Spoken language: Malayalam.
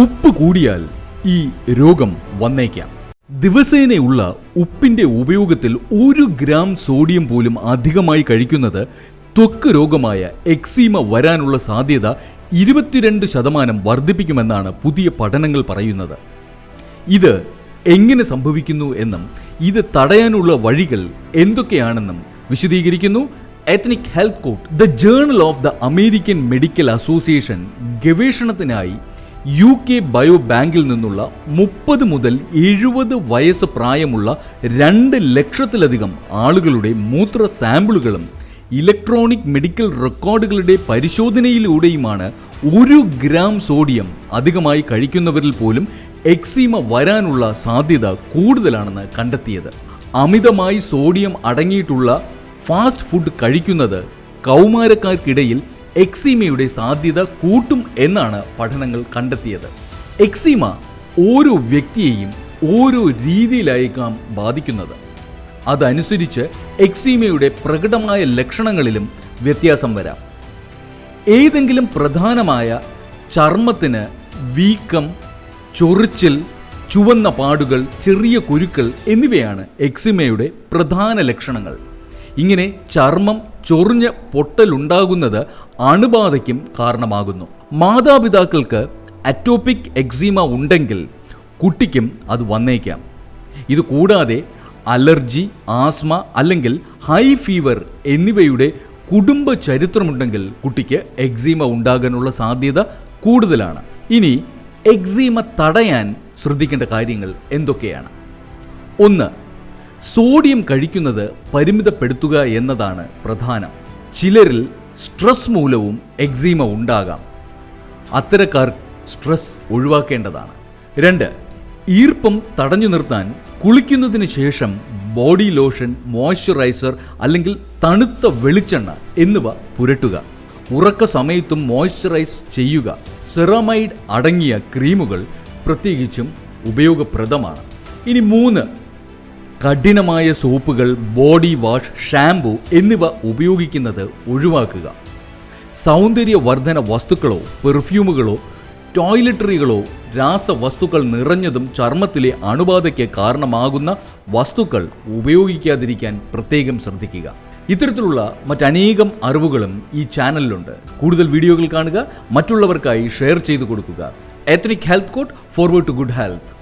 ഉപ്പ് കൂടിയാൽ ഈ രോഗം വന്നേക്കാം. ദിവസേനയുള്ള ഉപ്പിന്റെ ഉപയോഗത്തിൽ ഒരു ഗ്രാം സോഡിയം പോലും അധികമായി കഴിക്കുന്നത് ത്വക്ക് രോഗമായ എക്സീമ വരാനുള്ള സാധ്യത ഇരുപത്തിരണ്ട് ശതമാനം വർദ്ധിപ്പിക്കുമെന്നാണ് പുതിയ പഠനങ്ങൾ പറയുന്നത്. ഇത് എങ്ങനെ സംഭവിക്കുന്നു എന്നും ഇത് തടയാനുള്ള വഴികൾ എന്തൊക്കെയാണെന്നും വിശദീകരിക്കുന്നു ethnic health code the journal of the American medical association ഗവേഷണത്തിനായി U K bio ബാങ്കിൽ നിന്നുള്ള മുപ്പത് മുതൽ എഴുപത് വയസ്സ് പ്രായമുള്ള രണ്ട് ലക്ഷത്തിലധികം ആളുകളുടെ മൂത്ര സാമ്പിളുകളും ഇലക്ട്രോണിക് മെഡിക്കൽ റെക്കോർഡുകളുടെ പരിശോധനയിലൂടെയുമാണ് ഒരു ഗ്രാം സോഡിയം അധികമായി കഴിക്കുന്നവരിൽ പോലും എക്സീമ വരാനുള്ള സാധ്യത കൂടുതലാണെന്ന് കണ്ടെത്തിയത്. അമിതമായി സോഡിയം അടങ്ങിയിട്ടുള്ള ഫാസ്റ്റ് ഫുഡ് കഴിക്കുന്നത് കൗമാരക്കാർക്കിടയിൽ എക്സീമയുടെ സാധ്യത കൂട്ടും എന്നാണ് പഠനങ്ങൾ കണ്ടെത്തിയത്. എക്സീമ ഓരോ വ്യക്തിയെയും ഓരോ രീതിയിലായേക്കാം ബാധിക്കുന്നത്. അതനുസരിച്ച് എക്സീമയുടെ പ്രകടമായ ലക്ഷണങ്ങളിലും വ്യത്യാസം വരാം. ഏതെങ്കിലും പ്രധാനമായ ചർമ്മത്തിന് വീക്കം ചൊറിച്ചിൽ ചുവന്ന പാടുകൾ ചെറിയ കുരുക്കൾ എന്നിവയാണ് എക്സിമയുടെ പ്രധാന ലക്ഷണങ്ങൾ. ഇങ്ങനെ ചർമ്മം ചൊറിഞ്ഞ് പൊട്ടലുണ്ടാകുന്നത് അണുബാധയ്ക്കും കാരണമാകുന്നു. മാതാപിതാക്കൾക്ക് അറ്റോപിക് എക്സീമ ഉണ്ടെങ്കിൽ കുട്ടിക്കും അത് വന്നേക്കാം. ഇത് കൂടാതെ അലർജി ആസ്മ അല്ലെങ്കിൽ ഹൈ ഫീവർ എന്നിവയുടെ കുടുംബ ചരിത്രമുണ്ടെങ്കിൽ കുട്ടിക്ക് എക്സീമ ഉണ്ടാകാനുള്ള സാധ്യത കൂടുതലാണ്. ഇനി എക്സീമ തടയാൻ ശ്രദ്ധിക്കേണ്ട കാര്യങ്ങൾ എന്തൊക്കെയാണ്? ഒന്ന് സോഡിയം കഴിക്കുന്നത് പരിമിതപ്പെടുത്തുക എന്നതാണ് പ്രധാനം. ചിലരിൽ സ്ട്രെസ് മൂലവും എക്സീമ ഉണ്ടാകാം. അത്തരക്കാർ സ്ട്രെസ് ഒഴിവാക്കേണ്ടതാണ്. രണ്ട് ഈർപ്പം തടഞ്ഞു നിർത്താൻ കുളിക്കുന്നതിന് ശേഷം ബോഡി ലോഷൻ മോയ്സ്ചറൈസർ അല്ലെങ്കിൽ തണുത്ത വെളിച്ചെണ്ണ എന്നിവ പുരട്ടുക. ഉറക്ക സമയത്തും മോയ്സ്ചറൈസ് ചെയ്യുക. സെറമൈഡ് അടങ്ങിയ ക്രീമുകൾ പ്രത്യേകിച്ചും ഉപയോഗപ്രദമാണ്. ഇനി മൂന്ന് കഠിനമായ സോപ്പുകൾ ബോഡി വാഷ് ഷാംപൂ എന്നിവ ഉപയോഗിക്കുന്നത് ഒഴിവാക്കുക. സൗന്ദര്യവർദ്ധന വസ്തുക്കളോ പെർഫ്യൂമുകളോ ടോയ്ലറ്ററികളോ രാസവസ്തുക്കൾ നിറഞ്ഞതും ചർമ്മത്തിലെ അണുബാധയ്ക്ക് കാരണമാകുന്ന വസ്തുക്കൾ ഉപയോഗിക്കാതിരിക്കാൻ പ്രത്യേകം ശ്രദ്ധിക്കുക. ഇത്തരത്തിലുള്ള മറ്റനേകം അറിവുകളും ഈ ചാനലിലുണ്ട്. കൂടുതൽ വീഡിയോകൾ കാണുക മറ്റുള്ളവർക്കായി ഷെയർ ചെയ്തു കൊടുക്കുക. Ethnic health code forward to good health